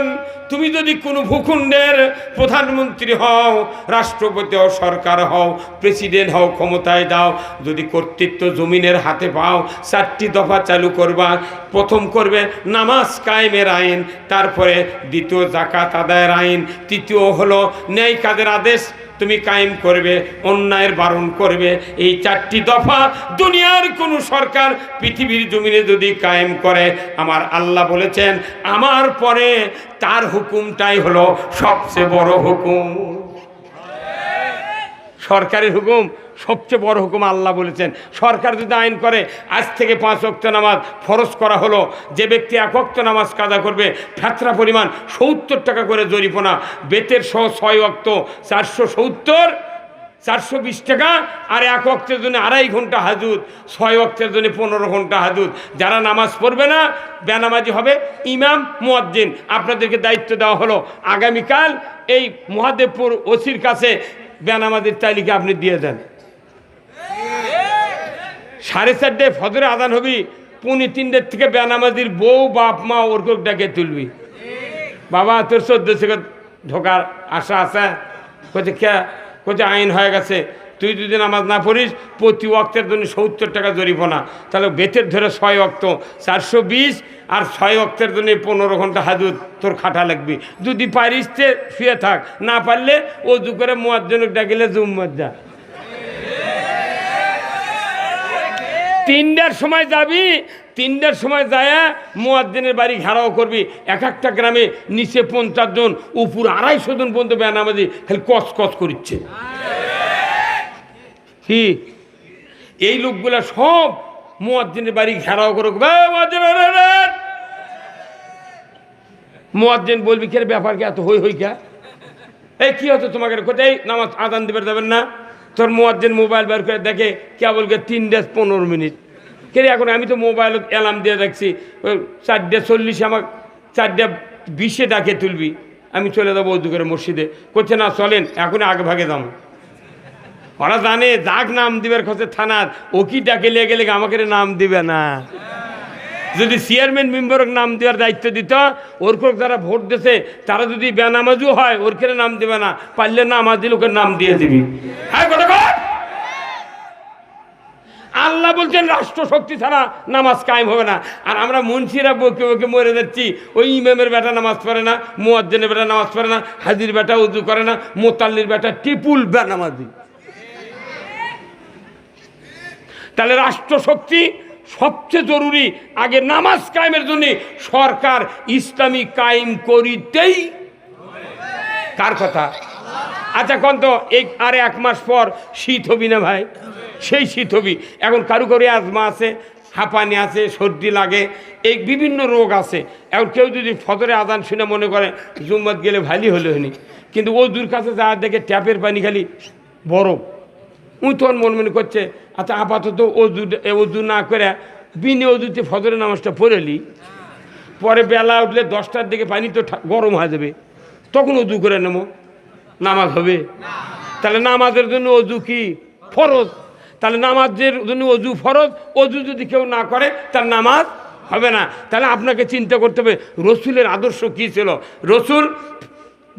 মুসলমান তুমি যদি কোনো ভূখণ্ডের প্রধানমন্ত্রী হও, রাষ্ট্রপতি হও, সরকার হও, প্রেসিডেন্ট হও, ক্ষমতায় দাও যদি কর্তৃত্ব জমিনের হাতে পাও, চারটি দফা চালু করবা, প্রথম করবে নামাজ কায়েমের আইন, তারপরে দ্বিতীয় জাকাত আদায়ের আইন, তৃতীয় হলো ন্যায় কাদের আদেশ তুমি কায়েম করবে, অন্যায়ের বারণ করবে। এই চারটি দফা দুনিয়ার কোনো সরকার পৃথিবীর জমিনে যদি কায়েম করে, আমার আল্লাহ বলেছেন, আমার পরে তার হুকুমটাই হলো সবচেয়ে বড় হুকুম। সরকারের হুকুম, সবচেয়ে বড় হুকুম আল্লাহ বলেছেন। সরকার যদি আইন করে, আজ থেকে পাঁচ অক্ত নামাজ ফরজ করা হলো, যে ব্যক্তি এক অক্ত নামাজ কাদা করবে ফ্যাতরা পরিমাণ সত্তর টাকা করে জরিপনা বেতের সহ ছয় অক্ত চারশো সত্তর, চারশো বিশ টাকা, আর এক অক্তের জন্য আড়াই ঘণ্টা হাজুদ ছয় অক্তের জন্য পনেরো ঘণ্টা হাজুদ যারা নামাজ পড়বে না, বেনামাজি হবে। ইমাম, মুয়াজ্জিন, আপনাদেরকে দায়িত্ব দেওয়া হলো। আগামীকাল এই মহাদেবপুর ওসির কাছে বেনামাজির তালিকা আপনি দিয়ে দেন। সাড়ে চারটে ফজরে আদান হবি, পুনি তিনটের থেকে বেনামাজির বউ, বাপ, মা, ওর ডাকে তুলবি। বাবা, তোর চোদ্দ থেকে ঢোকার আশা আছে? কোথায় কে? কোথায় আইন হয়ে গেছে। তুই যদি নামাজ না পড়িস, প্রতি অক্তের জন্য সত্তর টাকা জরিমানা। তাহলে বেতের ধরে ছয় অক্ত চারশো বিশ আর ছয় অক্তের জন্য পনেরো ঘণ্টা হাজুর তোর খাটা লাগবি। যদি পারিস তে শুয়ে থাক, না পারলে অজু করে মোয়াজ্জনক ডাকিলে জুম্মত যা তিনটার সময় যাবি, তিনটার সময় যায় মোয়াদ্দিনের বাড়ি ঘেরাও করবি। এক একটা গ্রামে নিচে পঞ্চাশ জন, উপর আড়াইশো জন পর্যন্ত বেনামাজি খালি কস কস করিচ্ছে। কি এই লোকগুলা সব মোয়াদ্দিনের বাড়ি ঘেরাও করুক। মোয়াদ্দিন বলবি, কে ব্যাপার কি এত হই হই কে? এই কি হতো তোমাকে? কোথায় নামাজ আদান দিবে দেবেন না। তোর মোয়াজ্জেন মোবাইল বের করে দেখে কে কেবলকে তিন ডেজ পনেরো মিনিট। কে এখন আমি তো মোবাইল অ্যালার্ম দিয়ে দেখছি চারটে চল্লিশে আমার চারটে বিশে ডাকে তুলবি। আমি চলে যাব করে মসজিদে। করছে না, চলেন এখন আগে ভাগে দাম ওরা জানে যাক নাম দিবার খোঁজে থানার ও কি ডাকে লিয়ে গেলে আমাকে নাম দিবে না। যদি চেয়ারম্যান মেম্বারক নাম দেওয়ার দায়িত্ব দিত ওর কোক যারা ভোট দিছে, তারা যদি বেনামাজও হয় ওর খেলে নাম দেবে না, পারলে নামাজ দিলে ওকে নাম দিয়ে দিবি। হ্যাঁ আল্লাহ বলছেন রাষ্ট্র শক্তি ছাড়া নামাজ কায়েম হবে না। আর আমরা মুন্সিরা বকে বকে মরে যাচ্ছি। ওই ইমামের বেটা নামাজ পড়ে না, মোয়াজ্জেনের বেটা নামাজ পড়ে না, হাজির বেটা উজু করে না, মোতাল্লির বেটা টিপুল বেনামাজি। তাহলে রাষ্ট্রশক্তি সবচেয়ে জরুরি। আগে নামাজ কায়েমের জন্য সরকার ইসলামী কায়েম করিতেই কার কথা? আচ্ছা কোন তো এই আর এক মাস পর শীত হবি না ভাই? সেই শীত হবি। এখন কারু কারু আজমা আছে, হাঁপানি আছে, সর্দি লাগে, এই বিভিন্ন রোগ আছে। এখন কেউ যদি ফজরে আদান শুনে মনে করে, জুম্মত গেলে ভালোই হলে হয়নি। কিন্তু ও দূর কাছে যা দেখে ট্যাপের পানি খালি বরফ। উই তখন মনে মনে করছে আচ্ছা আপাতত অজু অজু না করে বিনে অজুতে ফজরের নামাজটা পড়েলি পরে বেলা উঠলে দশটার দিকে পানি তো গরম হয়ে যাবে। তখন অজু করে নেব। নামাজ হবে। তাহলে নামাজের জন্য অজু কি? ফরজ। তাহলে নামাজের জন্য অজু ফরজ। অজু যদি কেউ না করে, তার নামাজ হবে না। তাহলে আপনাকে চিন্তা করতে হবে, রসুলের আদর্শ কী ছিল? রসুল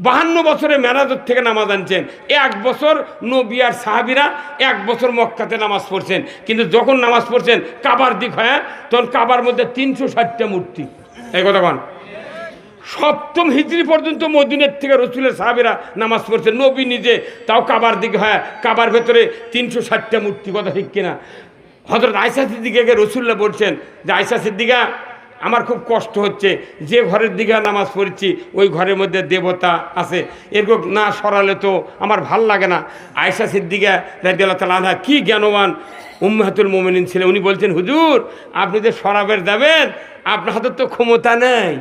বাহান্ন বছরে মেরাজত থেকে নামাজ আনছেন। এক বছর নবী আর সাহাবিরা, এক বছর মক্কাতে নামাজ পড়ছেন। কিন্তু যখন নামাজ পড়ছেন কাবার দিক হয়, তখন কাবার মধ্যে তিনশো ষাটটা মূর্তি। এই কথা কন। সপ্তম হিজড়ি পর্যন্ত মদিনের থেকে রসুলের সাহাবিরা নামাজ পড়ছেন। নবী নিজে, তাও কাবার দিকে হয়, কাবার ভেতরে তিনশো ষাটটা মূর্তি, কথা ঠিক কিনা? হজরত আয়সা সিদ্দিকাকে রসুল্লাহ বলছেন যে আয়সা সিদ্দিকা আমার খুব কষ্ট হচ্ছে। যে ঘরের দিকে নামাজ পড়ছি, ওই ঘরের মধ্যে দেবতা আছে। এরকম না সরালে তো আমার ভালো লাগে না। আয়সা সিদ্দিকা রাজিয়াল্লাহ তালা কি জ্ঞানবান উম্মাহাতুল মোমিনিন ছিলেন। উনি বলছেন, হুজুর, আপনি যে সরাবের দেবেন আপনার হাতে তো ক্ষমতা নেই।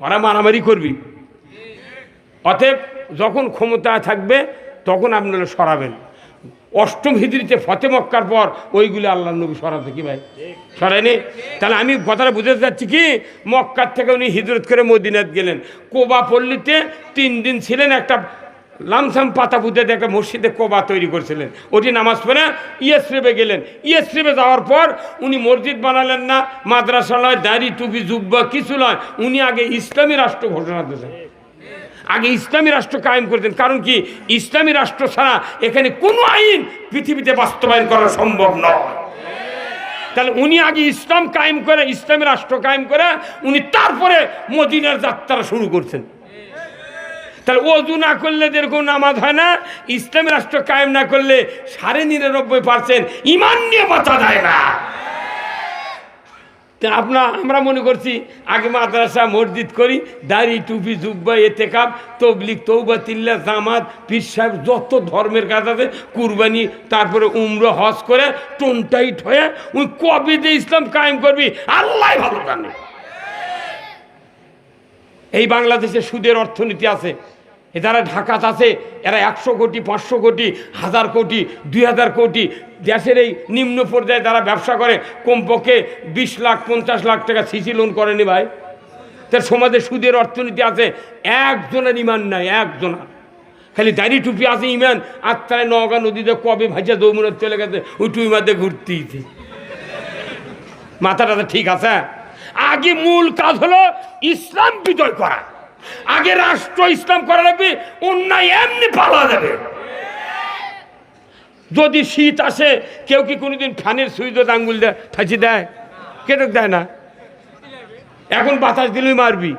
ওরা মারামারি করবি। অতএব যখন ক্ষমতা থাকবে, তখন আপনারা সরাবেন। অষ্টম হিজড়িতে ফতে মক্কার পর ওইগুলো আল্লাহ নবী সরাতে কি ভাই। সরায়নি তাহলে আমি কথাটা বুঝতে চাচ্ছি কি? মক্কার থেকে উনি হিজরত করে মদিনাত গেলেন। কোবা পল্লীতে তিন দিন ছিলেন একটা লামসাম পাতা দিয়ে একটা মসজিদে কোবা তৈরি করছিলেন। ওটি নামাজ পড়ে ইয়েসরেবে গেলেন। ইয়েসরেবে যাওয়ার পর উনি মসজিদ বানালেন না, মাদ্রাসা নয়, দাড়ি টুপি, জুব্বা কিছু নয়। উনি আগে ইসলামী রাষ্ট্র ঘোষণা দিয়েছেন আগে ইসলামী রাষ্ট্র কায়েম করতেন কারণ কি? ইসলামী রাষ্ট্র ছাড়া এখানে কোনো আইন পৃথিবীতে বাস্তবায়ন করা সম্ভব নয়। তাহলে উনি আগে ইসলাম কায়েম করে, ইসলামী রাষ্ট্র কায়েম করে, উনি তারপরে মদিনার যাত্রা শুরু করছেন। তাহলে অজু না করলে যেরকম নামাজ হয় না, ইসলামী রাষ্ট্র কায়েম না করলে সাড়ে নিরানব্বই পার্সেন্ট ইমান নিয়ে বাঁচা যায় না। তা আপনার আমরা মনে করছি, আগে মাদ্রাসা, মসজিদ করি, দাড়ি, টুপি, জুব্বা এতে কাপ তবলিক তৌবা তিল্লা, জামাত, পীর সাহেব, যত ধর্মের কাজ আছে, কুরবানি, তারপরে উমরো, হজ করে টোনটাইট হয়ে, উনি কবে যে ইসলাম কায়েম করবি? আল্লাহ ভালো জানে। এই বাংলাদেশে সুদের অর্থনীতি আছে। যারা ঢাকাত আছে, এরা একশো কোটি, পাঁচশো কোটি, হাজার কোটি, দুই হাজার কোটি দেশের এই নিম্ন পর্যায়ে যারা ব্যবসা করে, কমপক্ষে বিশ লাখ, পঞ্চাশ লাখ টাকা সিসি লোন করেনি ভাই। তার সমাজে সুদের অর্থনীতি আছে, একজনের ইমান নাই, একজনের। খালি দাড়ি টুপি আছে ইমান, আর আত্মায় নওগাঁ নদীতে কবে ভাইজা দৌমুনের চলে গেছে ওই টুই মাঝে ঘুরতেইছে মাথাটা ঠিক আছে? আগে মূল কাজ হলো ইসলাম বিজয় করা। আগে রাষ্ট্র ইসলাম করা লাগবে, অন্যায় এমনি পালা যাবে। যদি শীত আসে, কেউ কি কোনোদিন ফ্যানের সুইচ আঙ্গুল দেয়, ফাঁসি দেয়? কেটক দেয় না। এখন বাতাস দিলেই মারবি।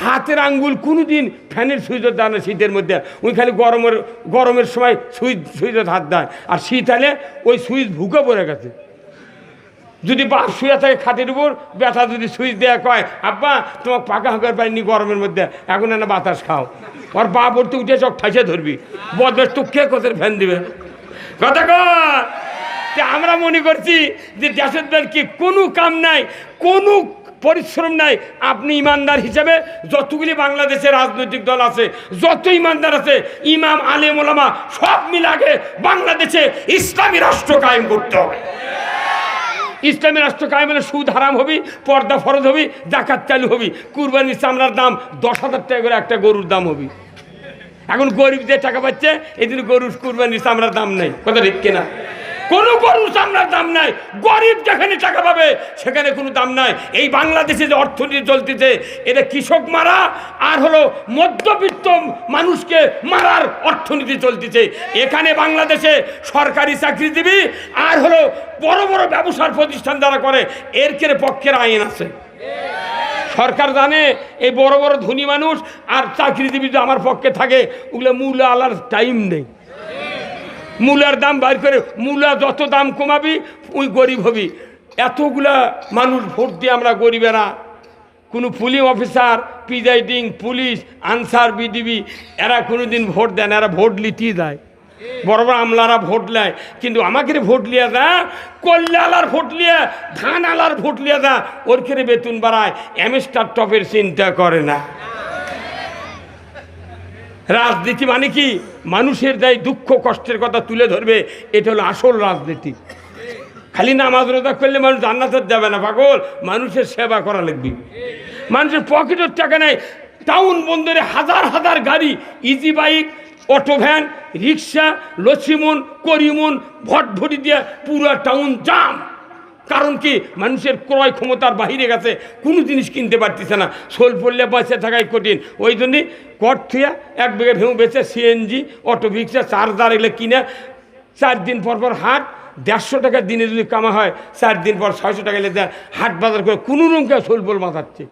হাতের আঙ্গুল কোনোদিন ফ্যানের সুইচত দেয় না শীতের মধ্যে। ওই খালি গরমের গরমের সময় সুইচ সুইচত হাত দেয়। আর শীত হলে ওই সুইচ ভুকে পড়ে গেছে। যদি বাপ শুয়ে থাকে খাটের উপর, ব্যথা যদি সুইচ দেয়া কয়, আব্বা তোমার পাকা হাঁকার পাইনি গরমের মধ্যে, এখন না বাতাস খাও। ওর বাপ ওর উঠে চোখ ঠাইসে ধরবি। বদবেশ তো কে কোথায় ফ্যান দিবে? কথা কর। আমরা মনে করছি যে দেশের দল কি কোনো কাম নাই, কোনো পরিশ্রম নাই। আপনি ইমানদার হিসেবে যতগুলি বাংলাদেশের রাজনৈতিক দল আছে, যত ইমানদার আছে, ইমাম, আলেম, ওলামা, সব মিলাগে বাংলাদেশে ইসলামী রাষ্ট্র কায়েম করতে হবে। ইসলামী রাষ্ট্র কায়েম মানে সুদ হারাম হবি, পর্দা ফরজ হবি ডাকাত চালু হবি। কুরবানির চামড়ার দাম দশ হাজার টাকা করে একটা গরুর দাম হবি। এখন গরিব যে টাকা পাচ্ছে, এদিন গরুর কুরবানির চামড়ার দাম নেই। কথা ঠিক কিনা? কোনো গরুর চামড়ার দাম নাই। গরিব যেখানে টাকা পাবে, সেখানে কোনো দাম নাই। এই বাংলাদেশে যে অর্থনীতি চলতেছে, এটা কৃষক মারা আর হলো মধ্যবিত্ত মানুষকে মারার অর্থনীতি চলতেছে। এখানে বাংলাদেশে সরকারি চাকরিজীবী আর হলো বড় বড় ব্যবসার প্রতিষ্ঠান যারা করে, এর পক্ষের আইন আছে। সরকার জানে এই বড় বড় ধনী মানুষ আর চাকরিজীবী আমার পক্ষে থাকে, ওগুলো মূল্য আলার টাইম নেই। মূলার দাম বাইর করে, মূলা যত দাম কমাবি ওই গরিব হবি। এতগুলা মানুষ ভোট দিয়ে আমরা গরিবেরা কোনো polling officer, presiding, police, Ansar, VDP, এরা কোনো দিন ভোট দেয় না, এরা ভোট লিটিয়ে দেয়। বড় বড় আমলারা ভোট নেয়। কিন্তু আমাকে ভোট লিয়া দা কল্যা আলার ভোট লিয়া ধান আলার ভোট লিয়া দা ওর খেরে বেতন বাড়ায় এমএস্টার টপের চিন্তা করে না। রাজনীতি মানে কি? মানুষের দেয় দুঃখ, কষ্টের কথা তুলে ধরবে, এটা হলো আসল রাজনীতি। খালি নামাজ রোজা করলে মানুষ জান্নাতের যাবে না, পাগল। মানুষের সেবা করা লাগবে। মানুষের পকেটের টাকা নেয় টাউন বন্দরে হাজার হাজার গাড়ি easy bike auto van rickshaw Lachhiman করিমন, ভটভটি দিয়ে পুরো টাউন জাম। কারণ কি? মানুষের ক্রয় ক্ষমতার বাহিরে গেছে, কোনো জিনিস কিনতে পারতেছে না। সোল পড়লে পয়সা থাকাই কঠিন। ওই জন্যই কট থুয়া এক বেগে ভেউ বেছে সিএনজি অটো রিক্সা চার্জার এগুলো কিনে চার দিন পর পর হাট, দেড়শো টাকা দিনে যদি কামা হয়, চার দিন পর ছয়শো টাকা এলে হাট বাজার করে কোনো কেউ সোল পোল মাথাচ্ছে।